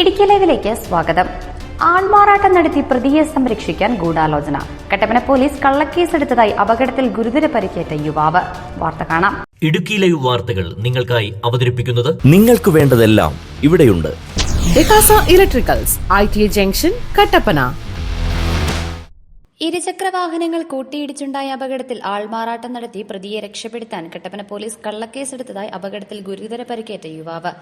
ഇടുക്കി ലൈവിലേക്ക് സ്വാഗതം. ആൾമാറാട്ടം നടത്തി പ്രതിയെ സംരക്ഷിക്കാൻ ഗൂഢാലോചന. കട്ടപ്പന പോലീസ് കള്ളക്കേസെടുത്തതായി അപകടത്തിൽ ഗുരുതര പരിക്കേറ്റ യുവാവ്. വാർത്ത കാണാം. ഇടുക്കി ലൈവ് വാർത്തകൾ നിങ്ങൾക്കായി അവതരിപ്പിക്കുന്നത് നിങ്ങൾക്ക് വേണ്ടതെല്ലാം ഇവിടെയുണ്ട്. Electricals I T junction Kattappana. ഇരുചക്ര വാഹനങ്ങൾ കൂട്ടിയിടിച്ചുണ്ടായ അപകടത്തിൽ ആൾമാറാട്ടം നടത്തി പ്രതിയെ രക്ഷപ്പെടുത്താൻ കട്ടപ്പന പോലീസ് കള്ളക്കേസെടുത്തതായി അപകടത്തിൽ ഗുരുതര പരിക്കേറ്റ യുവാവ്.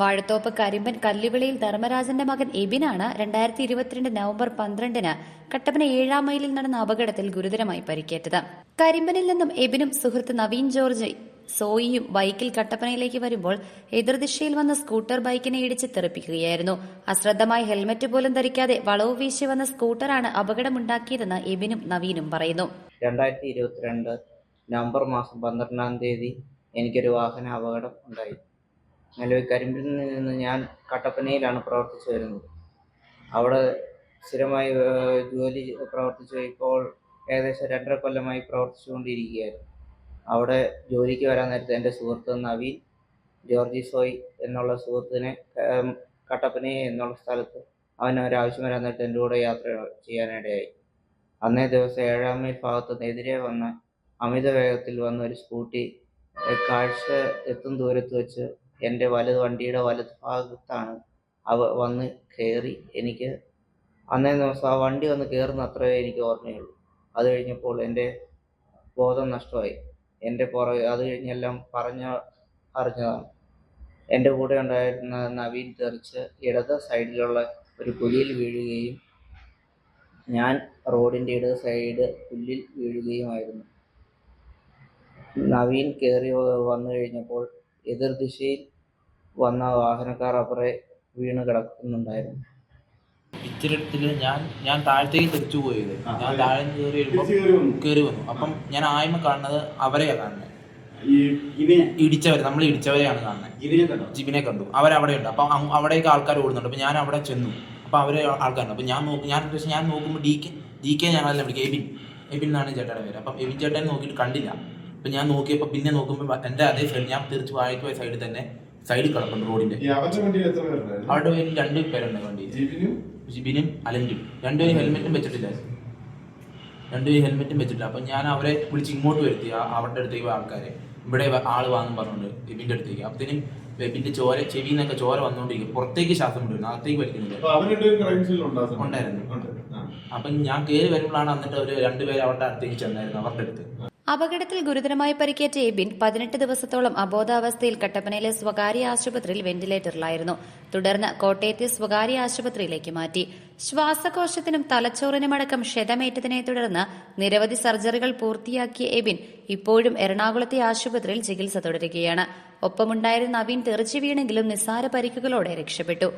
വാഴത്തോപ്പ് കരിമ്പൻ കല്ലുവിളിയിൽ ധർമ്മരാജന്റെ മകൻ എബിനാണ് രണ്ടായിരത്തി ഇരുപത്തിരണ്ട് നവംബർ പന്ത്രണ്ടിന് കട്ടപ്പന ഏഴാം മൈലിൽ നടന്ന അപകടത്തിൽ ഗുരുതരമായി പരിക്കേറ്റത്. കരിമ്പനിൽ നിന്നും എബിനും സുഹൃത്ത് നവീൻ ജോർജ് സോയിയും ബൈക്കിൽ കട്ടപ്പനയിലേക്ക് വരുമ്പോൾ എതിർദിശയിൽ വന്ന സ്കൂട്ടർ ബൈക്കിനെ ഇടിച്ച് തെറിപ്പിക്കുകയായിരുന്നു. അശ്രദ്ധമായി ഹെൽമറ്റ് പോലും ധരിക്കാതെ വളവ് വീശി വന്ന സ്കൂട്ടറാണ് അപകടമുണ്ടാക്കിയതെന്ന് എബിനും നവീനും പറയുന്നു. രണ്ടായിരത്തി ഇരുപത്തിരണ്ട് നവംബർ മാസം പന്ത്രണ്ടാം തീയതി എനിക്കൊരു വാഹന അപകടം ഉണ്ടായി. നിലവിൽ കരിമ്പിൽ നിന്ന് ഞാൻ കട്ടപ്പനയിലാണ് പ്രവർത്തിച്ചു വരുന്നത്. അവിടെ സ്ഥിരമായി ജോലി പ്രവർത്തിച്ചു ഇപ്പോൾ ഏകദേശം രണ്ടര കൊല്ലമായി പ്രവർത്തിച്ചുകൊണ്ടിരിക്കുകയായിരുന്നു. അവിടെ ജോലിക്ക് വരാൻ നേരത്തെ എന്റെ സുഹൃത്ത് നവീൻ ജോർജി സോയ് എന്നുള്ള സുഹൃത്തിനെ കട്ടപ്പന എന്നുള്ള സ്ഥലത്ത് അവൻ ഒരാവശ്യം വരാൻ നേരത്തെ എന്റെ കൂടെ യാത്ര ചെയ്യാനിടയായി. അന്നേ ദിവസം ഏഴാം മൈൽ ഭാഗത്ത് എതിരെ വന്ന അമിത വേഗത്തിൽ വന്ന ഒരു സ്കൂട്ടി കാഴ്ച എത്തും ദൂരത്ത് വെച്ച് എന്റെ വലത് വണ്ടിയുടെ വലത് ഭാഗത്താണ് അവ വന്ന് കയറി എനിക്ക് അന്നേ ദിവസം ആ വണ്ടി വന്ന് കയറുന്ന അത്രേ എനിക്ക് ഓർമ്മയുള്ളൂ. അത് കഴിഞ്ഞപ്പോൾ എന്റെ ബോധം നഷ്ടമായി. എന്റെ പുറകെ അത് കഴിഞ്ഞെല്ലാം പറഞ്ഞ അറിഞ്ഞതാണ്. എന്റെ കൂടെ ഉണ്ടായിരുന്ന നവീൻ തെറിച്ച് ഇടത് സൈഡിലുള്ള ഒരു കുഴിയിൽ വീഴുകയും ഞാൻ റോഡിന്റെ ഇടത് സൈഡ് പുല്ലിൽ വീഴുകയുമായിരുന്നു. നവീൻ കയറി വന്നു കഴിഞ്ഞപ്പോൾ എതിർദിശയിൽ വന്ന വാഹനക്കാർ അപ്പുറേ വീണ് കിടക്കുന്നുണ്ടായിരുന്നു. ഇച്ചിരത്തിൽ ഞാൻ ഞാൻ താഴത്തേക്ക് തിരിച്ചു പോയത്. ഞാൻ താഴെ കയറി വരുമ്പോൾ കയറി വന്നു. അപ്പം ഞാൻ ആയ്മ കാണുന്നത് അവരെയാണ് കാണുന്നത് ഇടിച്ചവർ നമ്മൾ ഇടിച്ചവരെയാണ് കാണുന്നത് ജിബിനെ കണ്ടു? അവരവിടെ ഉണ്ട് അപ്പം അവിടേക്ക് ആൾക്കാർ ഓടുന്നുണ്ട്. അപ്പം ഞാൻ അവിടെ ചെന്നു. അപ്പം അവരെ ആൾക്കാരുണ്ട്. അപ്പം ഞാൻ നോക്കി ഞാൻ പക്ഷേ ഞാൻ നോക്കുമ്പോൾ ഡി കെ ഡി കെ ഞാൻ അതിൽ വിളിക്കും. എബിൻ എബിൻ എന്നാണ് ചേട്ടയുടെ പേര്. അപ്പം എബിൻ ചേട്ടനെ നോക്കിയിട്ട് കണ്ടില്ല. അപ്പം ഞാൻ നോക്കിയപ്പോൾ പിന്നെ നോക്കുമ്പോൾ എന്റെ അതേ സൈഡ് ഞാൻ തിരിച്ച് വാഴയ്ക്ക് പോയ സൈഡിൽ തന്നെ സൈഡിൽ കിടപ്പുണ്ട് റോഡിന്റെ അവരുടെ പേരിൽ രണ്ട് പേരുണ്ട് വണ്ടി. ജിബിനും അലഞ്ചും രണ്ടുപേരും ഹെൽമെറ്റും വെച്ചിട്ടില്ല. രണ്ടുപേരും ഹെൽമെറ്റും വെച്ചിട്ടില്ല. അപ്പം ഞാൻ അവരെ വിളിച്ച് ഇങ്ങോട്ട് വരുത്തി അവരുടെ അടുത്തേക്ക് ആൾക്കാരെ. ഇവിടെ ആൾ വാങ്ങും പറഞ്ഞുകൊണ്ട് എബിന്റെ അടുത്തേക്ക്. അപ്പത്തേനും വെബിന്റെ ചോര ചെവിയിൽ നിന്നൊക്കെ ചോര വന്നുകൊണ്ടിരിക്കും പുറത്തേക്ക് ശ്വാസം വിടുന്നു അകത്തേക്ക് വലിക്കുന്നില്ല. ഉണ്ടായിരുന്നു. അപ്പം ഞാൻ കയറി വരുമ്പോഴാണ് എന്നിട്ട് ഒരു രണ്ടുപേരും അവരുടെ അടുത്തേക്ക് ചെന്നായിരുന്നു അവരുടെ അടുത്ത്. അപകടത്തിൽ ഗുരുതരമായി പരിക്കേറ്റ എബിൻ പതിനെട്ട് ദിവസത്തോളം അബോധാവസ്ഥയിൽ കട്ടപ്പനയിലെ സ്വകാര്യ ആശുപത്രിയിൽ വെന്റിലേറ്ററിലായിരുന്നു. തുടർന്ന് കോട്ടയത്തെ സ്വകാര്യ ആശുപത്രിയിലേക്ക് മാറ്റി. ശ്വാസകോശത്തിനും തലച്ചോറിനുമടക്കം ക്ഷതമേറ്റതിനെ തുടർന്ന് നിരവധി സർജറികൾ പൂർത്തിയാക്കിയ എബിൻ ഇപ്പോഴും എറണാകുളത്തെ ആശുപത്രിയിൽ ചികിത്സ തുടരുകയാണ്. ഒപ്പമുണ്ടായിരുന്ന നവീൻ തെറിച്ചു വീണെങ്കിലും നിസ്സാര പരിക്കുകളോടെ രക്ഷപ്പെട്ടു.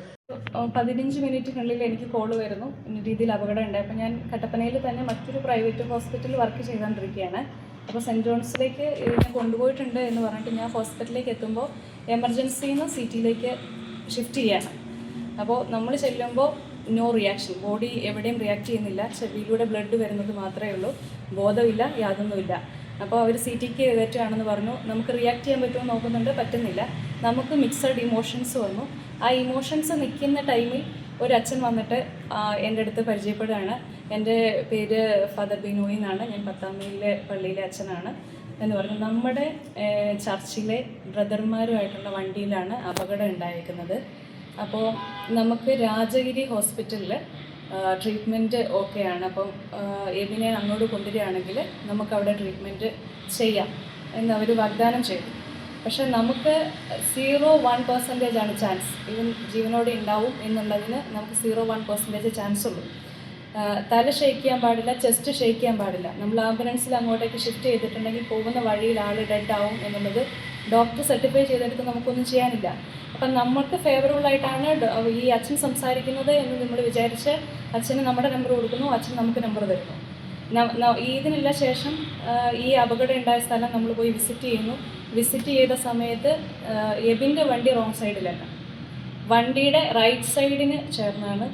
പതിനഞ്ച് മിനിറ്റിനുള്ളിൽ എനിക്ക് കോൾ വരുന്നു. രീതിയിൽ അപകടം ഉണ്ട് അപ്പോൾ ഞാൻ കട്ടപ്പനയിൽ തന്നെ മറ്റൊരു പ്രൈവറ്റ് ഹോസ്പിറ്റലിൽ വർക്ക് ചെയ്തുകൊണ്ടിരിക്കുകയാണ്. അപ്പോൾ സെന്റ് ജോൺസിലേക്ക് ഞാൻ കൊണ്ടുപോയിട്ടുണ്ട് എന്ന് പറഞ്ഞിട്ട് ഞാൻ ഹോസ്പിറ്റലിലേക്ക് എത്തുമ്പോൾ എമർജൻസിയിൽ നിന്ന് സി ടിയിലേക്ക് ഷിഫ്റ്റ് ചെയ്യണം അപ്പോൾ നമ്മൾ ചെല്ലുമ്പോൾ നോ റിയാക്ഷൻ. ബോഡി എവിടെയും റിയാക്ട് ചെയ്യുന്നില്ല. ചെവിയിലൂടെ ബ്ലഡ് വരുന്നത് മാത്രമേ ഉള്ളൂ. ബോധമില്ല യാതൊന്നുമില്ല. അപ്പോൾ അവർ സി ടിക്ക് കയറ്റുകയാണെന്ന് പറഞ്ഞു. നമുക്ക് റിയാക്ട് ചെയ്യാൻ പറ്റുമോ നോക്കുന്നുണ്ട്. പറ്റുന്നില്ല. നമുക്ക് മിക്സഡ് ഇമോഷൻസ് വന്നു. ആ ഇമോഷൻസ് നിൽക്കുന്ന ടൈമിൽ ഒരു അച്ഛൻ വന്നിട്ട് എന്റെ അടുത്ത് പരിചയപ്പെടുകയാണ്. എന്റെ പേര് ഫാദർ ബിനോയി എന്നാണ്. ഞാൻ പത്താം മൈലിലെ പള്ളിയിലെ അച്ഛനാണ് എന്ന് പറഞ്ഞു. നമ്മുടെ ചർച്ചിലെ ബ്രദർമാരുമായിട്ടുള്ള വണ്ടിയിലാണ് അപകടം ഉണ്ടായിരിക്കുന്നത് അപ്പോൾ നമുക്ക് രാജഗിരി ഹോസ്പിറ്റലിൽ ട്രീറ്റ്മെന്റ് ഓക്കെയാണ്. അപ്പം എബിനെ അങ്ങോട്ട് കൊണ്ടുവരികയാണെങ്കിൽ നമുക്കവിടെ ട്രീറ്റ്മെന്റ് ചെയ്യാം എന്നവർ വാഗ്ദാനം ചെയ്തു. പക്ഷെ നമുക്ക് സീറോ വൺ പെർസെന്റേജ് ആണ് ചാൻസ്. ഇവൻ ജീവനോടെ ഉണ്ടാവും എന്നുള്ളതിന് നമുക്ക് സീറോ വൺ പെർസെന്റേജ് ചാൻസ് ഉള്ളൂ. തല ഷെയ്ക്ക് ചെയ്യാൻ പാടില്ല ചെസ്റ്റ് ഷെയ്ക്ക് ചെയ്യാൻ പാടില്ല. നമ്മൾ ആംബുലൻസിൽ അങ്ങോട്ടേക്ക് ഷിഫ്റ്റ് ചെയ്തിട്ടുണ്ടെങ്കിൽ പോകുന്ന വഴിയിൽ ആൾ ഡെഡ് ആവും എന്നുള്ളത് ഡോക്ടർ സർട്ടിഫൈ ചെയ്തെടുത്ത് നമുക്കൊന്നും ചെയ്യാനില്ല. അപ്പം നമുക്ക് ഫേവറബിൾ ആയിട്ടാണ് ഈ അച്ഛൻ സംസാരിക്കുന്നത് എന്ന് നമ്മൾ വിചാരിച്ച് അച്ഛന് നമ്മുടെ നമ്പർ കൊടുക്കുന്നു അച്ഛൻ നമുക്ക് നമ്പർ തരുന്നു. ന- ന- ഈ ഇതിനെല്ലാം ശേഷം ഈ അപകടം ഉണ്ടായ സ്ഥലം നമ്മൾ പോയി വിസിറ്റ് ചെയ്യുന്നു. വിസിറ്റ് ചെയ്ത സമയത്ത് എബിന്റെ വണ്ടി റോങ് സൈഡിലല്ല. വണ്ടിയുടെ റൈറ്റ് സൈഡിന് ചേർന്നാണ്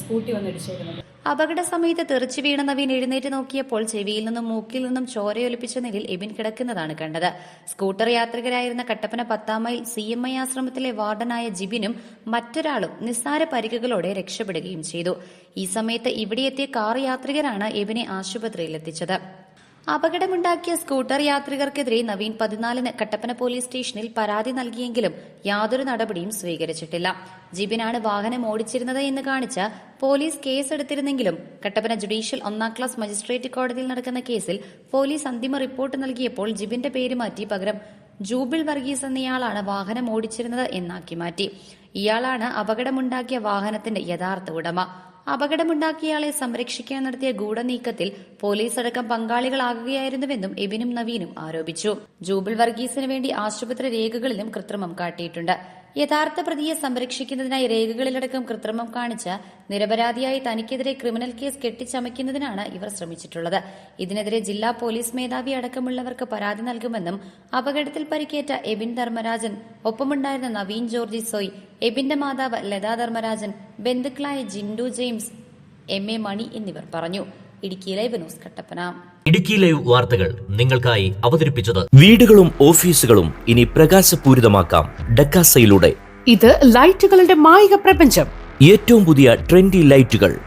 സ്കൂട്ടി വന്നിടിച്ചേക്കുന്നത് അപകട സമയത്ത് തെറിച്ചു വീണ നവീൻ എഴുന്നേറ്റ് നോക്കിയപ്പോൾ ചെവിയിൽ നിന്നും മൂക്കിൽ നിന്നും ചോരയൊലിപ്പിച്ച നിലയിൽ എബിൻ കിടക്കുന്നതാണ് കണ്ടത്. സ്കൂട്ടർ യാത്രികരായിരുന്ന കട്ടപ്പന പത്താം മൈൽ സി എം ഐ ആശ്രമത്തിലെ വാർഡനായ ജിബിനും മറ്റൊരാളും നിസ്സാര പരിക്കുകളോടെ രക്ഷപ്പെടുകയും ചെയ്തു. ഈ സമയത്ത് ഇവിടെയെത്തിയ കാർ യാത്രികരാണ് എബിനെ ആശുപത്രിയിൽ എത്തിച്ചത് അപകടമുണ്ടാക്കിയ സ്കൂട്ടർ യാത്രികർക്കെതിരെ നവീൻ പതിനാലിന് കട്ടപ്പന പോലീസ് സ്റ്റേഷനിൽ പരാതി നൽകിയെങ്കിലും യാതൊരു നടപടിയും സ്വീകരിച്ചിട്ടില്ല. ജിബിനാണ് വാഹനം ഓടിച്ചിരുന്നത് എന്ന് കാണിച്ച് പോലീസ് കേസെടുത്തിരുന്നെങ്കിലും കട്ടപ്പന ജുഡീഷ്യൽ ഒന്നാം ക്ലാസ് മജിസ്ട്രേറ്റ് കോടതിയിൽ നടക്കുന്ന കേസിൽ പോലീസ് അന്തിമ റിപ്പോർട്ട് നൽകിയപ്പോൾ ജിബിന്റെ പേര് മാറ്റി പകരം ജൂബിൾ വർഗീസ് എന്നയാളാണ് വാഹനം ഓടിച്ചിരുന്നത് എന്നാക്കി മാറ്റി. ഇയാളാണ് അപകടമുണ്ടാക്കിയ വാഹനത്തിന്റെ യഥാർത്ഥ ഉടമ. അപകടമുണ്ടാക്കിയയാളെ സംരക്ഷിക്കാൻ നടത്തിയ ഗൂഢനീക്കത്തിൽ പോലീസ് അടക്കം പങ്കാളികളാകുകയായിരുന്നുവെന്നും എബിനും നവീനും ആരോപിച്ചു. ജൂബിൾ വർഗീസിന് വേണ്ടി ആശുപത്രി രേഖകളിലും കൃത്രിമം കാട്ടിയിട്ടുണ്ട്. യഥാർത്ഥ പ്രതിയെ സംരക്ഷിക്കുന്നതിനായി രേഖകളിലടക്കം കൃത്രിമം കാണിച്ച് നിരപരാധിയായി തനിക്കെതിരെ ക്രിമിനൽ കേസ് കെട്ടിച്ചമയ്ക്കുന്നതിനാണ് ഇവർ ശ്രമിച്ചിട്ടുള്ളത്. ഇതിനെതിരെ ജില്ലാ പോലീസ് മേധാവി അടക്കമുള്ളവർക്ക് പരാതി നൽകുമെന്നും അപകടത്തിൽ പരിക്കേറ്റ എബിൻ ധർമ്മരാജൻ ഒപ്പമുണ്ടായിരുന്ന നവീൻ ജോർജി സോയ് എബിന്റെ മാതാവ് ലതാ ധർമ്മരാജൻ ബന്ധുക്കളായ Jindu James M A Mani എന്നിവർ പറഞ്ഞു. Idukki live news Kattappana. Idukki live വാർത്തകൾ നിങ്ങൾക്കായി അവതരിപ്പിച്ചത് വീടുകളും ഓഫീസുകളും ഇനി പ്രകാശപൂരിതമാക്കാം ഡക്കാസയിലൂടെ. ഇത് ലൈറ്റുകളുടെ മായിക പ്രപഞ്ചം. ഏറ്റവും പുതിയ ട്രെൻഡി ലൈറ്റുകൾ.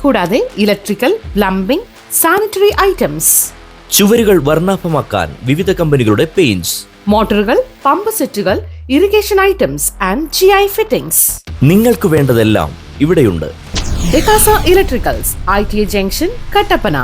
കൂടാതെ ഇലക്ട്രിക്കൽ പ്ലംബിംഗ് സാനിറ്ററി ഐറ്റംസ്. ചുവരുകൾ വർണാഭമാക്കാൻ വിവിധ കമ്പനികളുടെ പെയിന്റ്സ്. മോട്ടോറുകൾ പമ്പ് സെറ്റുകൾ irrigation items and G I fittings നിങ്ങൾക്ക് വേണ്ടതെല്ലാം ഇവിടെയുണ്ട്. ഡെക്കാസ electricals I T junction Kattappana